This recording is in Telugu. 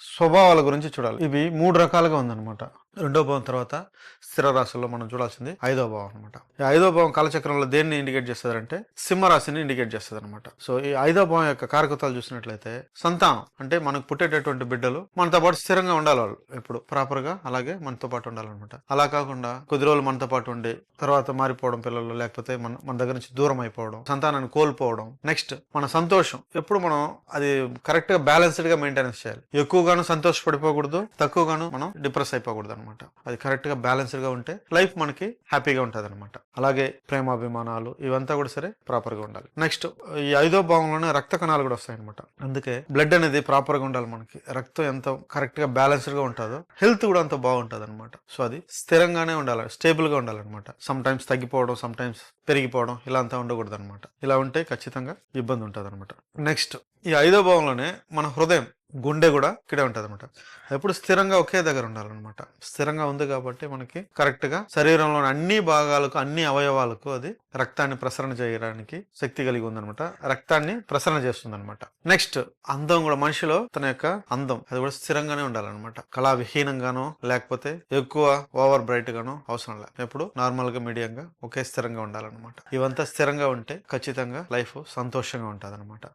స్వభావాల గురించి చూడాలి. ఇవి మూడు రకాలుగా ఉందన్నమాట. రెండో భావం తర్వాత స్థిర రాశుల్లో మనం చూడాల్సింది ఐదో భావం అనమాట ఈ ఐదో భావం కాలచక్రంలో దేన్ని ఇండికేట్ చేస్తుంది అంటే సింహరాశిని ఇండికేట్ చేస్తుంది అనమాట సో ఈ ఐదో భావం యొక్క కార్యకృతాలు చూసినట్లయితే సంతానం అంటే మనకు పుట్టేటటువంటి బిడ్డలు మనతో పాటు స్థిరంగా ఉండాలి వాళ్ళు. ఇప్పుడు ప్రాపర్గా అలాగే మనతో పాటు ఉండాలన్నమాట. అలా కాకుండా కొద్ది రోజులు మనతో పాటు ఉండి తర్వాత మారిపోవడం పిల్లలు లేకపోతే మన మన దగ్గర నుంచి దూరం అయిపోవడం సంతానాన్ని కోల్పోవడం నెక్స్ట్ మన సంతోషం. ఎప్పుడు మనం అది కరెక్ట్గా బ్యాలెన్స్డ్గా మెయింటెనెన్స్ చేయాలి. ఎక్కువగాను సంతోషపడిపోకూడదు తక్కువగాను మనం డిప్రెస్ అయిపోకూడదు అనమాట అది కరెక్ట్గా బ్యాలెన్స్డ్గా ఉంటే లైఫ్ మనకి హ్యాపీగా ఉంటది అనమాట అలాగే ప్రేమాభిమానాలు ఇవంతా కూడా సరే ప్రాపర్గా ఉండాలి. నెక్స్ట్ ఈ ఐదో భాగంలోనే రక్త కణాలు కూడా వస్తాయి అనమాట అందుకే బ్లడ్ అనేది ప్రాపర్గా ఉండాలి మనకి. రక్తం ఎంత కరెక్ట్గా బ్యాలెన్స్డ్గా ఉంటుందో హెల్త్ కూడా అంత బాగుంటది అనమాట సో అది స్థిరంగానే ఉండాలి స్టేబుల్గా ఉండాలన్నమాట. సమ్ టైమ్స్ తగ్గిపోవడం సమ్ టైమ్స్ పెరిగిపోవడం ఇలా అంతా ఉండకూడదు అనమాట ఇలా ఉంటే ఖచ్చితంగా ఇబ్బంది ఉంటుంది అనమాట నెక్స్ట్ ఈ ఐదో భావంలోనే మన హృదయం గుండె కూడా ఇక్కడే ఉంటుంది అనమాట ఎప్పుడు స్థిరంగా ఒకే దగ్గర ఉండాలన్నమాట. స్థిరంగా ఉంది కాబట్టి మనకి కరెక్ట్గా శరీరంలోని అన్ని భాగాలకు అన్ని అవయవాలకు అది రక్తాన్ని ప్రసరణ చేయడానికి శక్తి కలిగి ఉందనమాట రక్తాన్ని ప్రసరణ చేస్తుంది అనమాట నెక్స్ట్ అందం కూడా మనిషిలో తన యొక్క అందం అది కూడా స్థిరంగానే ఉండాలన్నమాట. కళా విహీనంగానో లేకపోతే ఎక్కువ ఓవర్ బ్రైట్ గానో అవసరం లేదు ఎప్పుడు నార్మల్గా మీడియంగా ఒకే స్థిరంగా ఉండాలన్నమాట. ఇవంతా స్థిరంగా ఉంటే ఖచ్చితంగా లైఫ్ సంతోషంగా ఉంటుంది